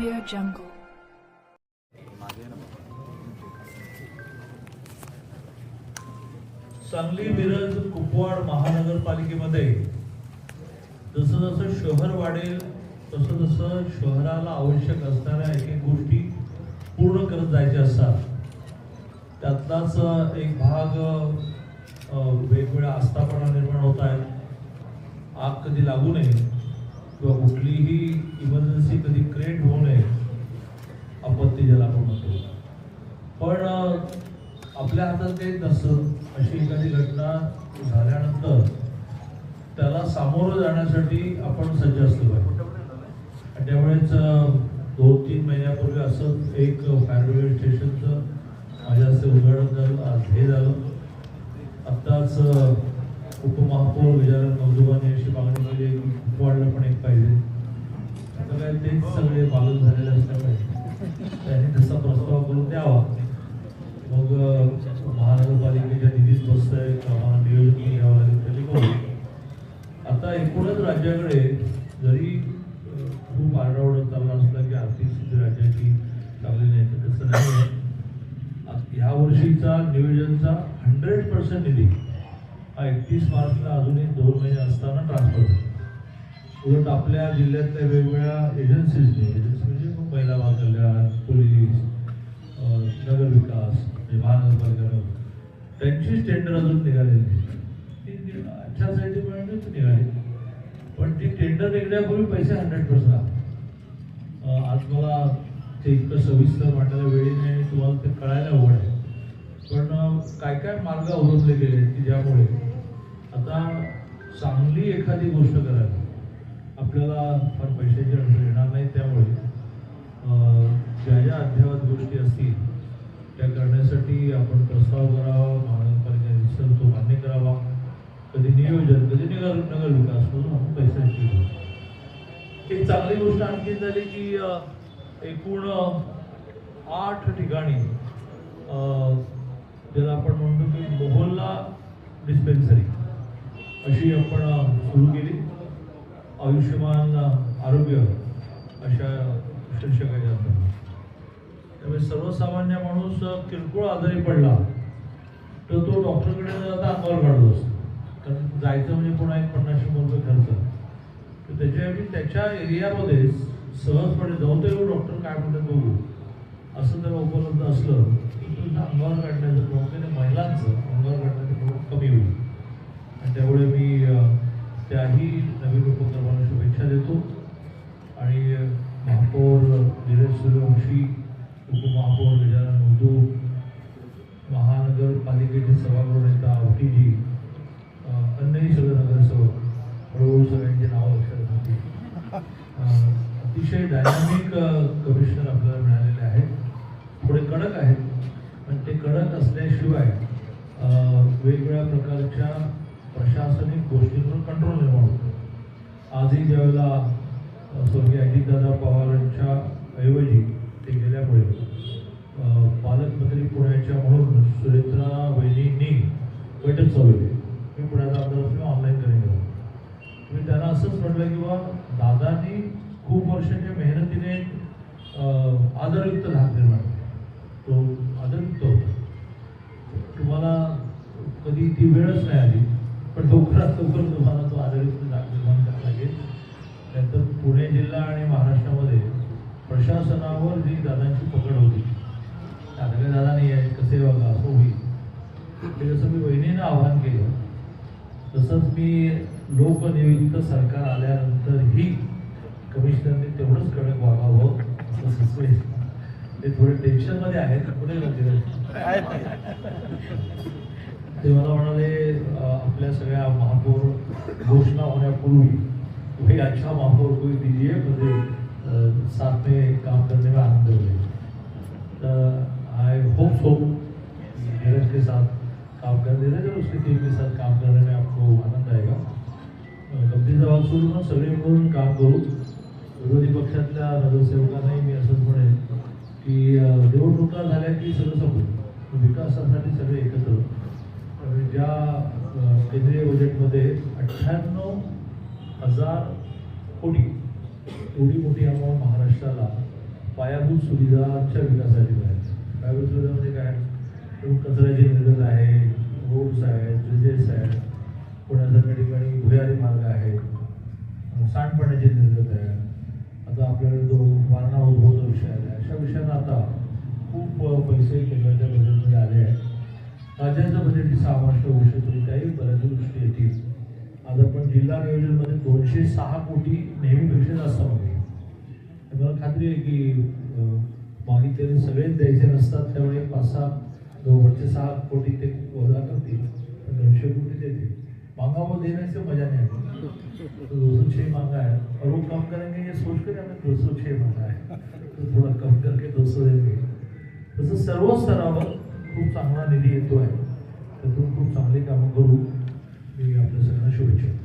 jungle. Sangli Miraj Kupwad महानगरपालिकेमध्ये जसं जसं शहर वाढेल तसं जसं शहराला आवश्यक असणाऱ्या एक एक गोष्टी पूर्ण करत जायच्या असतात त्यातलाच एक भाग वेगवेगळ्या आस्थापना निर्माण होत आहेत आग कधी लागू नये किंवा कुठलीही इमर्जन्सी कधी क्रिएट होऊ नये आपत्ती ज्याला आपण म्हणतो. पण आपल्या हातात काही नसतं. अशी एखादी घटना झाल्यानंतर त्याला सामोरं जाण्यासाठी आपण सज्ज असलो पाहिजे. आणि त्यामुळेच दोन तीन महिन्यापूर्वी असं एक फायर स्टेशनचं माझ्या हस्ते उद्घाटन झालं आज हे झालं. आत्ताच उपमहापौर विजयानंद नवजुबानी अशी मागणी केली की कुपवाडला पण एक पाहिजे. आता काय तेच सगळे पालन झालेले असल्यामुळे त्यांनी तसा प्रस्ताव करून द्यावा. मग महानगरपालिकेच्या निधीच बसतंय आम्हाला नियोजन घ्यावं लागेल तरी करू आता एकूणच राज्याकडे जरी खूप आरडाओरडा चालला असला की आर्थिक स्थिती राज्याची चांगली नाही तर तसं नाही. ह्या वर्षीचा नियोजनचा हंड्रेड पर्सेंट निधी हा एकतीस मार्चला अजूनही दोन महिने असताना ट्रान्सफर झाला उलट आपल्या जिल्ह्यातल्या वेगवेगळ्या एजन्सीजने एजन्सी म्हणजे मग महिला बालकल्याण पोलीस नगरविकास म्हणजे महानगरपालिका नगर, त्यांचीच टेंडर अजून निघालेली नाही. ती नि- आचारसंहिते निघाली. पण ती टेंडर निघण्यापूर्वी पैसे हंड्रेड पर्सेंट आज मला ते इतकं सविस्तर मांडायला वेळी नाही आणि तुम्हाला ते कळायला हवं आहे. पण काय काय मार्ग अवलंबले गेले की ज्यामुळे आता चांगली एखादी गोष्ट करायला आपल्याला फार पैशाची अडचण येणार नाही. त्यामुळे ज्या ज्या अद्ययावत गोष्टी असतील त्या करण्यासाठी आपण प्रस्ताव करावा महानगरपालिका विसर तो मान्य करावा. कधी नियोजन कधी नगर नगर विकास म्हणून आपण पैशाची एक चांगली गोष्ट आणखी झाली की एकूण आठ ठिकाणी ज्याला आपण म्हणतो की मोहल्ला डिस्पेन्सरी अशी आपण सुरू केली. आयुष्यमान आरोग्य अशा शीर्षकाच्या त्यामुळे सर्वसामान्य माणूस किरकोळ आजारी पडला तर तो डॉक्टरकडे जाता अंगावर काढतो असतो. कारण जायचं म्हणजे पुन्हा एक पन्नास शंभर रुपये खर्च. तर त्याच्याऐवजी त्याच्या एरियामध्ये सहजपणे जाऊन तर डॉक्टर काय म्हणतात बघू. असं जर उपलब्ध असलं तर अंगावर काढण्याचं प्रामुख्याने म्हणजे महिलांचं अंगावर काढण्याचं प्रमुख कमी होईल. आणि त्यामुळे मी त्याही नवीन उपक्रमाला शुभेच्छा देतो. आणि महापौर धीरज सूर्यवंशी उपमहापौर गजानन उदू महानगरपालिकेचे सभागृह नेता आवटीजी अन्यही सगळं नगरसेवक हळूहळू सगळ्यांची नावं लक्षात राहतील अतिशय डायनामिक कमिशनर आपल्याला मिळालेले आहेत. थोडे कडक आहेत पण ते कडक असल्याशिवाय वेगवेगळ्या प्रकारच्या प्रशासनिक गोष्टींवर कंट्रोल निर्माण होतो आजही ज्यावेळेला स्वर्गीय अजितदादा पवारांच्या ऐवजी ते गेल्यामुळे पालकमंत्री पुण्याच्या म्हणून सुरेंद्रा वहिनींनी बैठक चालवली. मी पुण्याचा आमदार असल्यामुळे ऑनलाईन करेन मी त्यांना असंच म्हटलं की बा दादांनी खूप वर्षाच्या मेहनतीने आदरयुक्त धाक निर्माण तो आदरयुक्त होता. तुम्हाला कधी ती वेळच नाही आली. पण लवकरात लवकर तुम्हाला तो आदरयुक्त निर्माण करावा लागेल. त्यानंतर पुणे जिल्हा आणि महाराष्ट्रामध्ये प्रशासनावर जी दादांची पकड होती चांगले दादा नाही आहे कसे बघा असं होईल. ते जसं मी वहिनीनं आव्हान केलं तसंच मी लोकनियुक्त सरकार आल्यानंतरही कमिशनरने तेवढंच कडक वागावं असं सुचवेल ते थोडे टेन्शनमध्ये आहेत पुढे ते मला म्हणाले आपल्या सगळ्या महापौर घोषणा होण्यापूर्वी तुम्ही अच्छा महापौर कोई दीजिए मुझे साथ में काम करने में आनंद तर आई होप सो धीरज के साथ काम कर दे रहे जब उसकी टीम के साथ काम करने में आपको आनंद आएगा. गमतीचा भाग सोडून ना सगळे मिळून काम करू. विरोधी पक्षातल्या नगरसेवकांनाही मी असंच म्हणेन की अ, निवडणुका झाल्या की सगळं संपलं विकासासाठी सगळे एकत्र. ज्या केंद्रीय बजेटमध्ये अठ्ठ्याण्णव हजार कोटी एवढी मोठी अमाऊंट महाराष्ट्राला पायाभूत सुविधांच्या विकासाची आहेत पायाभूत सुविधा म्हणजे काय कचऱ्याचे निर्गत आहे रोड्स आहेत ब्रिजेस आहेत पुण्यासारख्या ठिकाणी भुयारी मार्ग आहे सांडपाण्याचे निर्गत आहे आता आपल्याकडे जो वारणा उद्भवचा विषय आहे अशा विषयांना आता खूप पैसे केंद्राच्या बजेटमध्ये आले आहेत. ही समाविष्ट होऊ शकतो त्याही बऱ्याच गोष्टी येतील. आज आपण जिल्हा नियोजनमध्ये दोनशे सहा कोटी नेहमीपेक्षा जास्त मागणी मला खात्री आहे की अं, मागितलेले सगळेच द्यायचे नसतात त्यामुळे पाच सहा दोनशे सहा कोटी ते वजा करतील तर दोनशे कोटी देतील. मांगावर देने मज़ा नहीं तो दो सौ छः मांगा है और वो कम करेंगे ये सोच कर हमें दो सौ छः मांगा है तो थोड़ा कम करके दो सौ देंगे तसं सर्व स्तरावर खूप चांगला निधी येतो आहे त्यातून खूप चांगली कामं करू. मी आपल्या सगळ्यांना शुभेच्छा